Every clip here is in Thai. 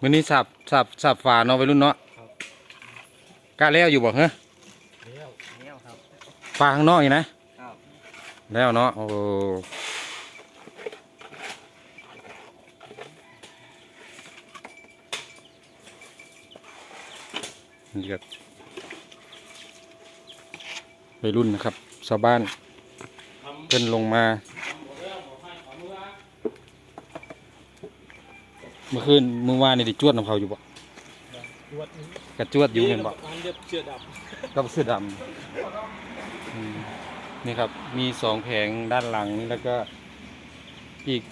มื้อนี้สับสับสับฝาเนาะวัยรุ่นเนาะกล้าแล้วอยู่บ่ฮะเลี้ยวเลี้ยวครับฝาข้างนอกอีกนะครับแล้วเนาะโอ้นี่ครับวัยรุ่นนะครับชาวบ้านเพิ่นลงมา เมื่อคืนเมื่อวานนี่ได้จวดน้ำเขาอยู่บ่ตรวจกระจวดอยู่เห็นบ่อันเดียบเชือดับกับเสื้อดำอืมนี่ครับ มีสองแผงด้านหลังแล้วก็อีก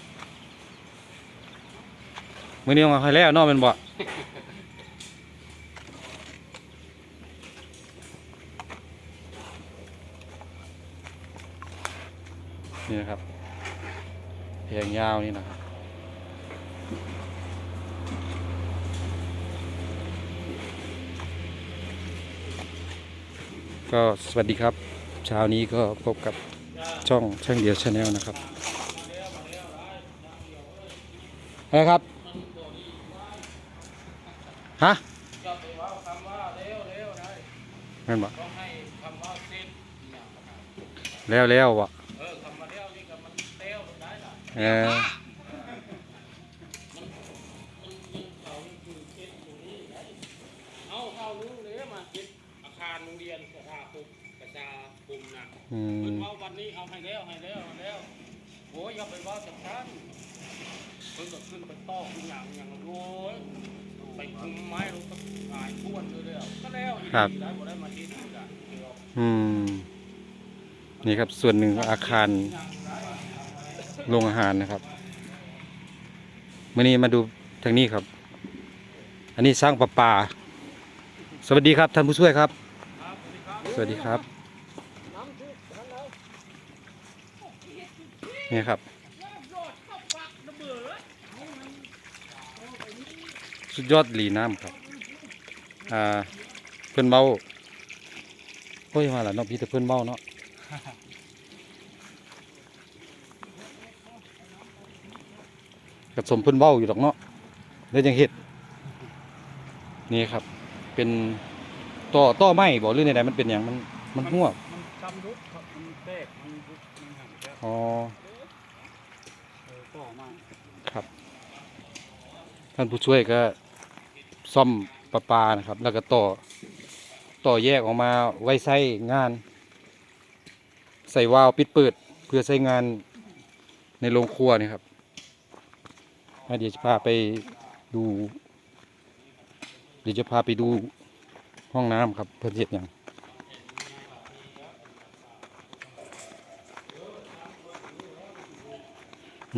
มือนี้มาใครแล้วเนอกเป็นบ่นี่นะครับแผงยาวนี่นะครับ ก็สวัสดีครับ เช้านี้ก็พบกับช่องช่างเดียวชาแนลนะครับอะไรครับฮะแม่นบ่แล้วแล้ววะเออ รงเรียนสถาคมประชาคมนะอืเพิ่นมว่าวันนี้เอาให้แล้วให้แล้วให้แล้วโอ้ยอย่าไปว่าจับท่านเพิ่นก็ขึ้นไปตอกอย่างอย่างโอ้ยไปคุมไม้ลงก็หายท้วนเลยแล้วก็แล้วอีกทีได้บ่ได้มาที่นี่จ้ะเดี๋ยว อืม นี่ครับ ส่วนหนึ่งของอาคารโรงอาหารนะครับมื่อนี้มาดูทางนี้ครับ อันนี้สร้างประปา สวัสดีครับท่านผู้ช่วยครับ สวัสดีครับนี่ครับ สุดยอดหลีน้ำครับ อ่า เพื่อนเมาโอ้ยมาแล้วเนาะพี่แต่เพื่อนเมาเนาะกับสมเพื่อนเบ้าอยู่ดอกเนาะแล้วยังเห็ด นี่ครับ เป็น ต่อต่อไม้บอกเรื่องไหนๆมันเป็นอย่างมันมันหัวมันจำรุดครับมันแตกมันรุดมันหันแตกอ๋อเออต่อมาครับท่านผู้ช่วยก็ซ่อมประปานะครับ แล้วก็ต่อต่อแยกออกมาไว้ใช้งาน ใส่วาล์วปิดเปิด เพื่อใช้งานในโรงครัวนี่ครับอะเดี๋ยวจะพาไปดูเดี๋ยวจะพาไปดู ห้องน้ำครับเพื่อเจ็ดอย่าง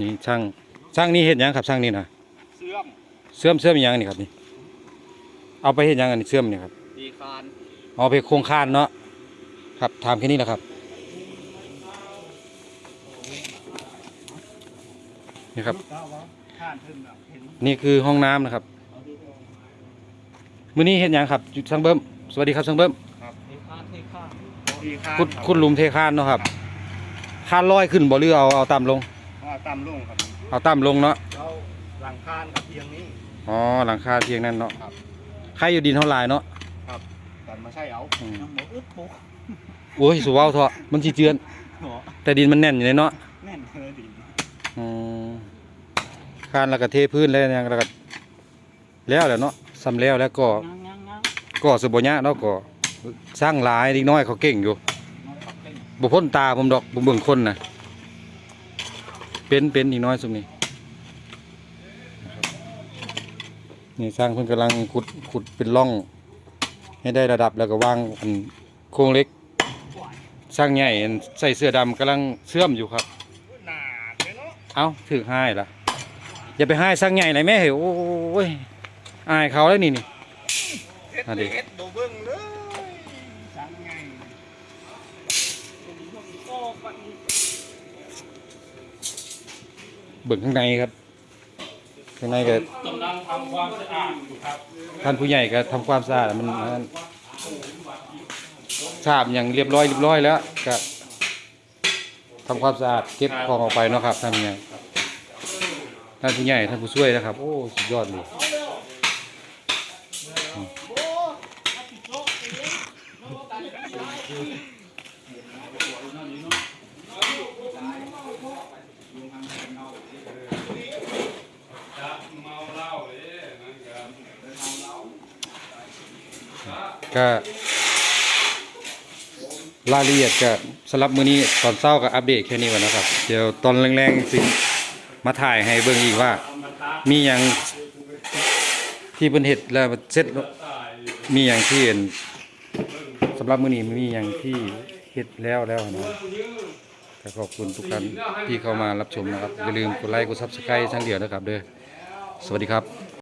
นี่ช่างช่างนี่เห็นยังครับช่างนี่นะเสื่อมเสื่อมเสื่อมอีหยังนี่ครับนี่ เอาไปเห็นยังอันนี้เสื่อมนี่ครับดีคานเอาไปโครงคานเนาะครับถามแค่นี้แหละครับนี่ครับก้าวะคานขึ้นแบบเห็นนี่คือห้องน้ำนะครับ มื้อนี้เห็นยังครับจุดช่างเบิ้มสวัสดีครับช่างเบิ้มครับเทคานเทคานดีคานขุดขุดหลุมเทคานเนาะครับคานลอยขึ้นบ่หรือเอาเอาต่ำลงอ่าต่ำลงครับเอาต่ำลงเนาะเราหลังคานกับเพียงนี้อ๋อหลังคาเพียงนั้นเนาะครับใครอยู่ดินเท่าหลายเนาะแต่มาใช่เอาอืมน้ำหมูอึดปุ๊กโอ้ยสุเว้าเถอะมันสิเจือน หัวแต่ดินมันแน่นอยู่เลยเนาะแน่นเลยดินอืมคานแล้วก็เทพื้นแล้วยังแล้วก็แล้วแหล้วเนาะ ซ้ำแล้วแล้วก็ง้างง้างง้างก็สบญะเนาะก็สร้างหลายนิดน้อยเขาเก่งอยู่น้องปักเต้นบ่พ้นตาผมดอกบ่เบิ่งคนน่ะเป็นเป็นอีกน้อยสุดนี่นี่สร้างเพิ่นกำลังขุดขุดเป็นร่อง ให้ได้ระดับแล้วก็วางอันโครงเล็ก สร้างใหญ่อันใส่เสื้อดำกำลังเชื่อมอยู่ครับหนาเลยเนาะเอ้าถึกให้ล่ะอย่าไปให้สร้างใหญ่เลยแม่เฮ้ยโอ้ย อายเขาแล้วนี่นี่เฮ็ดอะดิเฮ็ดโดเบิ้งเลยสังไงเป็นพวกนี้ก็ปันเบิ่งข้างในครับ ข้างในก็กำลังทำความสะอาดอยู่ครับท่านผู้ใหญ่ก็ทำความสะอาดมันมันสะอาดอย่างเรียบร้อยเรียบร้อยแล้วก็ทำความสะอาดเก็บของออกไปเนาะครับท่านผู้ใหญ่ท่านผู้ใหญ่ท่านผู้ช่วยนะครับ โอ้สุดยอดเลย ก็รายละเอียดก็สำหรับมื้อนี้ตอนเศร้ากับอัปเดตแค่นี้ก่อนนะครับ เดี๋ยวตอนแรงๆสิมาถ่ายให้เบิ่งอีกว่า มีอย่างที่เป็นเห็ดแล้วเสร็จมีอย่างที่เห็น สำหรับมื้อนี้มีอย่างที่เฮ็ดแล้วแล้วนะก็ขอบคุณทุกท่านที่เข้ามารับชมนะครับอย่าลืมกดไลค์กดซับสไครต์ทั้งเดียวนะครับเด้อสวัสดีครับ